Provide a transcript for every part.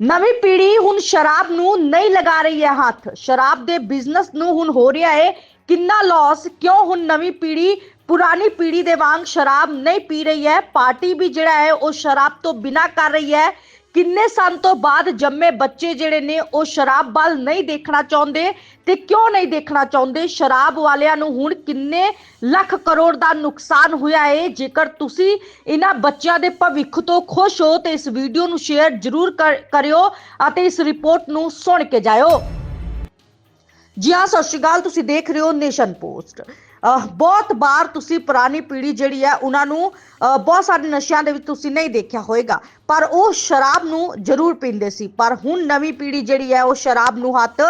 ਨਵੀਂ ਪੀੜ੍ਹੀ ਹੁਣ ਸ਼ਰਾਬ ਨੂੰ ਨਹੀਂ ਲਗਾ ਰਹੀ ਹੈ ਹੱਥ। ਸ਼ਰਾਬ ਦੇ ਬਿਜ਼ਨਸ ਨੂੰ ਹੁਣ ਹੋ ਰਿਹਾ ਹੈ ਕਿੰਨਾ ਲਾਸ ਕਿਉਂ ਹੁਣ ਨਵੀਂ ਪੀੜ੍ਹੀ, ਪੁਰਾਣੀ ਪੀੜ੍ਹੀ ਦੇ ਵਾਂਗ ਸ਼ਰਾਬ ਨਹੀਂ ਪੀ ਰਹੀ ਹੈ? ਪਾਰਟੀ ਵੀ ਜਿਹੜਾ ਹੈ, ਉਹ ਸ਼ਰਾਬ ਤੋਂ ਬਿਨਾ ਕਰ ਰਹੀ ਹੈ। ਕਿੰਨੇ ਸਾਲ ਤੋਂ ਬਾਅਦ ਜੰਮੇ ਬੱਚੇ ਜਿਹੜੇ ਨੇ ਉਹ ਸ਼ਰਾਬ ਵੱਲ ਨਹੀਂ ਦੇਖਣਾ ਚਾਹੁੰਦੇ ਤੇ ਕਿਉਂ ਨਹੀਂ ਦੇਖਣਾ ਚਾਹੁੰਦੇ? ਸ਼ਰਾਬ ਵਾਲਿਆਂ ਨੂੰ ਹੁਣ ਕਿੰਨੇ ਲੱਖ ਕਰੋੜ ਦਾ ਨੁਕਸਾਨ ਹੋਇਆ ਏ। ਜੇਕਰ ਤੁਸੀਂ ਇਹਨਾਂ ਬੱਚਿਆਂ ਦੇ ਭਵਿੱਖ ਤੋਂ ਖੁਸ਼ ਹੋ, ਤੇ ਇਸ ਵੀਡੀਓ ਨੂੰ ਸ਼ੇਅਰ ਜ਼ਰੂਰ ਕਰ- ਕਰਿਓ ਅਤੇ ਇਸ ਰਿਪੋਰਟ ਨੂੰ ਸੁਣ ਕੇ ਜਾਇਓ। ਜੀ ਹਾਂ, ਸਤਿ ਸ਼੍ਰੀ ਅਕਾਲ, ਤੁਸੀਂ ਦੇਖ ਰਹੇ ਹੋ ਨੇਸ਼ਨ ਪੋਸਟ। ਬਹੁਤ ਵਾਰ ਤੁਸੀਂ ਪੁਰਾਣੀ ਪੀੜ੍ਹੀ ਜਿਹੜੀ ਹੈ, ਉਹਨਾਂ ਨੂੰ ਬਹੁਤ ਸਾਰੇ ਨਸ਼ਿਆਂ ਦੇ ਵਿੱਚ ਤੁਸੀਂ ਨਹੀਂ ਦੇਖਿਆ ਹੋਵੇਗਾ ਪਰ ਉਹ ਸ਼ਰਾਬ ਨੂੰ ਜ਼ਰੂਰ ਪੀਂਦੇ ਸੀ। ਪਰ ਹੁਣ ਨਵੀਂ ਪੀੜ੍ਹੀ ਜਿਹੜੀ ਹੈ, ਉਹ ਸ਼ਰਾਬ ਨੂੰ ਹੱਥ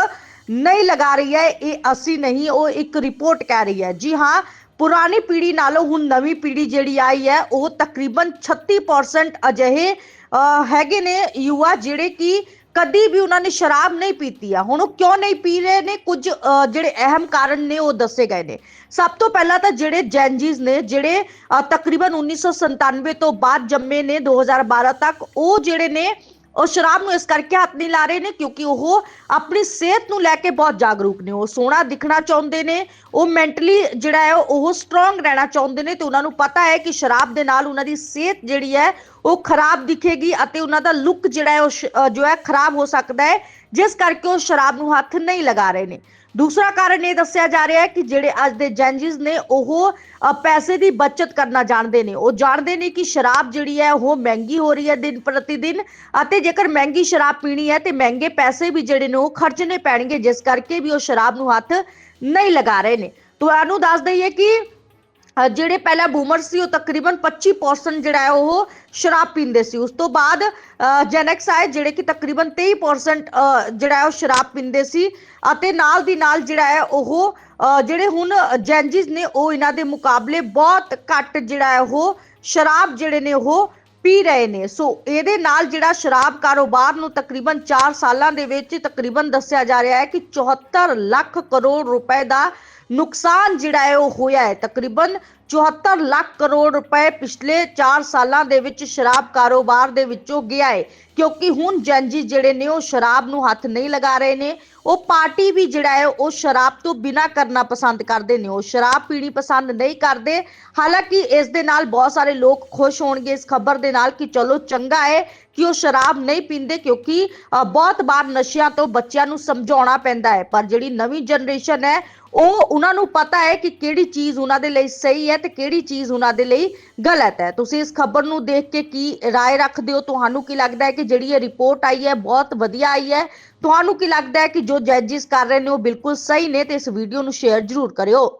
ਨਹੀਂ ਲਗਾ ਰਹੀ ਹੈ। ਇਹ ਅਸੀਂ ਨਹੀਂ, ਉਹ ਇੱਕ ਰਿਪੋਰਟ ਕਹਿ ਰਹੀ ਹੈ। ਜੀ ਹਾਂ, ਪੁਰਾਣੀ ਪੀੜ੍ਹੀ ਨਾਲੋਂ ਹੁਣ ਨਵੀਂ ਪੀੜ੍ਹੀ ਜਿਹੜੀ ਆਈ ਹੈ, ਉਹ ਤਕਰੀਬਨ 36% ਅਜਿਹੇ ਹੈਗੇ ਨੇ ਯੁਵਾ ਜਿਹੜੇ ਕਿ ਕਦੀ ਵੀ ਉਹਨਾਂ ਨੇ ਸ਼ਰਾਬ ਨਹੀਂ ਪੀਤੀ ਆ। ਹੁਣ ਉਹ ਕਿਉਂ ਨਹੀਂ ਪੀ ਰਹੇ ਨੇ? ਕੁਝ ਜਿਹੜੇ ਅਹਿਮ ਕਾਰਨ ਨੇ ਉਹ ਦੱਸੇ ਗਏ ਨੇ। ਸਭ ਤੋਂ ਪਹਿਲਾਂ ਤਾਂ ਜਿਹੜੇ ਜੈਨਜੀਜ਼ ਨੇ ਜਿਹੜੇ ਅਹ, ਤਕਰੀਬਨ 1997 ਤੋਂ ਬਾਅਦ ਜੰਮੇ ਨੇ 2012 ਤੱਕ ਉਹ ਜਿਹੜੇ ਨੇ ਉਹ ਸ਼ਰਾਬ ਨੂੰ ਇਸ ਕਰਕੇ ਹੱਥ ਨਹੀਂ ਲਾ ਰਹੇ ਨੇ ਕਿਉਂਕਿ ਉਹ ਆਪਣੀ ਸਿਹਤ ਨੂੰ ਲੈ ਕੇ ਬਹੁਤ ਜਾਗਰੂਕ ਨੇ। ਉਹ ਸੋਹਣਾ ਦਿਖਣਾ ਚਾਹੁੰਦੇ ਨੇ ਉਹ ਮੈਂਟਲੀ ਜਿਹੜਾ ਹੈ ਉਹ ਸਟਰੋਂਗ ਰਹਿਣਾ ਚਾਹੁੰਦੇ ਨੇ ਤੇ ਉਹਨਾਂ ਨੂੰ ਪਤਾ ਹੈ ਕਿ ਸ਼ਰਾਬ ਦੇ ਨਾਲ ਉਹਨਾਂ ਦੀ ਸਿਹਤ ਜਿਹੜੀ ਹੈ ਉਹ ਖਰਾਬ ਦਿਖੇਗੀ ਅਤੇ ਉਹਨਾਂ ਦਾ ਲੁੱਕ ਜਿਹੜਾ ਹੈ ਉਹ ਜੋ ਹੈ ਖਰਾਬ ਹੋ ਸਕਦਾ ਹੈ, ਜਿਸ ਕਰਕੇ ਉਹ ਸ਼ਰਾਬ ਨੂੰ ਹੱਥ ਨਹੀਂ ਲਗਾ ਰਹੇ ਨੇ। ਦੂਸਰਾ ਕਾਰਨ ਇਹ ਦੱਸਿਆ ਜਾ ਰਿਹਾ ਹੈ ਕਿ ਜਿਹੜੇ ਅੱਜ ਦੇ ਜੈਨਜੀਜ਼ ਨੇ, ਉਹ ਪੈਸੇ ਦੀ ਬਚਤ ਕਰਨਾ ਜਾਣਦੇ ਨੇ। ਉਹ ਜਾਣਦੇ ਨੇ ਕਿ ਸ਼ਰਾਬ ਜਿਹੜੀ ਹੈ, ਉਹ ਮਹਿੰਗੀ ਹੋ ਰਹੀ ਹੈ ਦਿਨ ਪ੍ਰਤੀ ਦਿਨ ਅਤੇ ਜੇਕਰ ਮਹਿੰਗੀ ਸ਼ਰਾਬ ਪੀਣੀ ਹੈ, ਤੇ ਮਹਿੰਗੇ ਪੈਸੇ ਵੀ ਜਿਹੜੇ ਨੇ, ਉਹ ਖਰਚਣੇ ਪੈਣਗੇ, ਜਿਸ ਕਰਕੇ ਵੀ ਉਹ ਸ਼ਰਾਬ ਨੂੰ ਹੱਥ ਨਹੀਂ ਲਗਾ ਰਹੇ ਨੇ। ਤੁਹਾਨੂੰ ਦੱਸ ਦਈਏ ਕਿ ਜਿਹੜੇ ਪਹਿਲਾ ਬੂਮਰ ਸੀ, ਉਹ ਤਕਰੀਬਨ 25% ਜਿਹੜਾ ਹੈ ਉਹ ਸ਼ਰਾਬ ਪੀਂਦੇ ਸੀ। ਉਸ ਤੋਂ ਬਾਅਦ ਜੈਨੈਕਸ ਆਏ, ਜਿਹੜੇ ਕਿ ਤਕਰੀਬਨ 23% ਜਿਹੜਾ ਹੈ ਉਹ ਸ਼ਰਾਬ ਪੀਂਦੇ ਸੀ ਅਤੇ ਨਾਲ ਦੀ ਨਾਲ ਜਿਹੜਾ ਹੈ ਉਹ ਜਿਹੜੇ ਹੁਣ ਜੈਨਜੀਜ਼ ਨੇ, ਉਹ ਇਹਨਾਂ ਦੇ ਮੁਕਾਬਲੇ ਬਹੁਤ ਘੱਟ ਜਿਹੜਾ ਹੈ ਉਹ ਸ਼ਰਾਬ ਜਿਹੜੇ ਨੇ ਉਹ ਪੀ ਰਹੇ ਨੇ। ਸੋ ਇਹਦੇ ਨਾਲ ਜਿਹੜਾ ਸ਼ਰਾਬ ਕਾਰੋਬਾਰ ਨੂੰ ਤਕਰੀਬਨ 4 ਸਾਲਾਂ ਦੇ ਵਿੱਚ ਤਕਰੀਬਨ ਦੱਸਿਆ ਜਾ ਰਿਹਾ ਹੈ ਕਿ 74 ਲੱਖ ਕਰੋੜ ਰੁਪਏ ਦਾ ਨੁਕਸਾਨ ਜਿਹੜਾ ਹੈ ਉਹ ਹੋਇਆ ਹੈ। ਤਕਰੀਬਨ 74 ਲੱਖ ਕਰੋੜ ਰੁਪਏ ਪਿਛਲੇ 4 ਸਾਲਾਂ ਦੇ ਵਿੱਚ ਸ਼ਰਾਬ ਕਾਰੋਬਾਰ ਦੇ ਵਿੱਚੋਂ ਗਿਆ ਹੈ ਕਿਉਂਕਿ ਹੁਣ ਜੈਨਜੀ ਜਿਹੜੇ ਨੇ ਉਹ ਸ਼ਰਾਬ ਨੂੰ ਹੱਥ ਨਹੀਂ ਲਗਾ ਰਹੇ ਨੇ। ਉਹ ਪਾਰਟੀ ਵੀ ਜਿਹੜਾ ਹੈ, ਉਹ ਸ਼ਰਾਬ ਤੋਂ ਬਿਨਾ ਕਰਨਾ ਪਸੰਦ ਕਰਦੇ ਨੇ। ਉਹ ਸ਼ਰਾਬ ਪੀਣੀ ਪਸੰਦ ਨਹੀਂ ਕਰਦੇ। ਹਾਲਾਂਕਿ ਇਸ ਦੇ ਨਾਲ ਬਹੁਤ ਸਾਰੇ ਲੋਕ ਖੁਸ਼ ਹੋਣਗੇ ਇਸ ਖਬਰ ਦੇ ਨਾਲ ਕਿ ਚਲੋ ਚੰਗਾ ਹੈ ਕਿ ਉਹ ਸ਼ਰਾਬ ਨਹੀਂ ਪੀਂਦੇ ਕਿਉਂਕਿ ਬਹੁਤ ਵਾਰ ਨਸ਼ਿਆਂ ਤੋਂ ਬੱਚਿਆਂ ਨੂੰ ਸਮਝਾਉਣਾ ਪੈਂਦਾ ਹੈ ਪਰ ਜਿਹੜੀ ਨਵੀਂ ਜਨਰੇਸ਼ਨ ਹੈ, ਉਹ ਉਹਨਾਂ ਨੂੰ ਪਤਾ ਹੈ ਕਿ ਕਿਹੜੀ ਚੀਜ਼ ਉਹਨਾਂ ਦੇ ਲਈ ਸਹੀ ਹੈ ਹੈ ਤੇ ਕਿਹੜੀ ਚੀਜ਼ ਉਹਨਾਂ ਦੇ ਲਈ ਗਲਤ ਹੈ ਤੁਸੀਂ ਇਸ ਖਬਰ ਨੂੰ ਦੇਖ ਕੇ ਕੀ رائے ਰੱਖਦੇ ਹੋ ਤੁਹਾਨੂੰ ਕੀ ਲੱਗਦਾ ਹੈ ਕਿ ਜਿਹੜੀ ਇਹ ਰਿਪੋਰਟ ਆਈ ਹੈ ਬਹੁਤ ਵਧੀਆ ਆਈ ਹੈ ਤੁਹਾਨੂੰ ਕੀ ਲੱਗਦਾ ਹੈ ਕਿ ਜੋ ਜੱਜਿਸ ਕਰ ਰਹੇ ਨੇ ਉਹ ਬਿਲਕੁਲ ਸਹੀ ਨੇ ਤੇ ਇਸ ਵੀਡੀਓ ਨੂੰ ਸ਼ੇਅਰ ਜ਼ਰੂਰ ਕਰਿਓ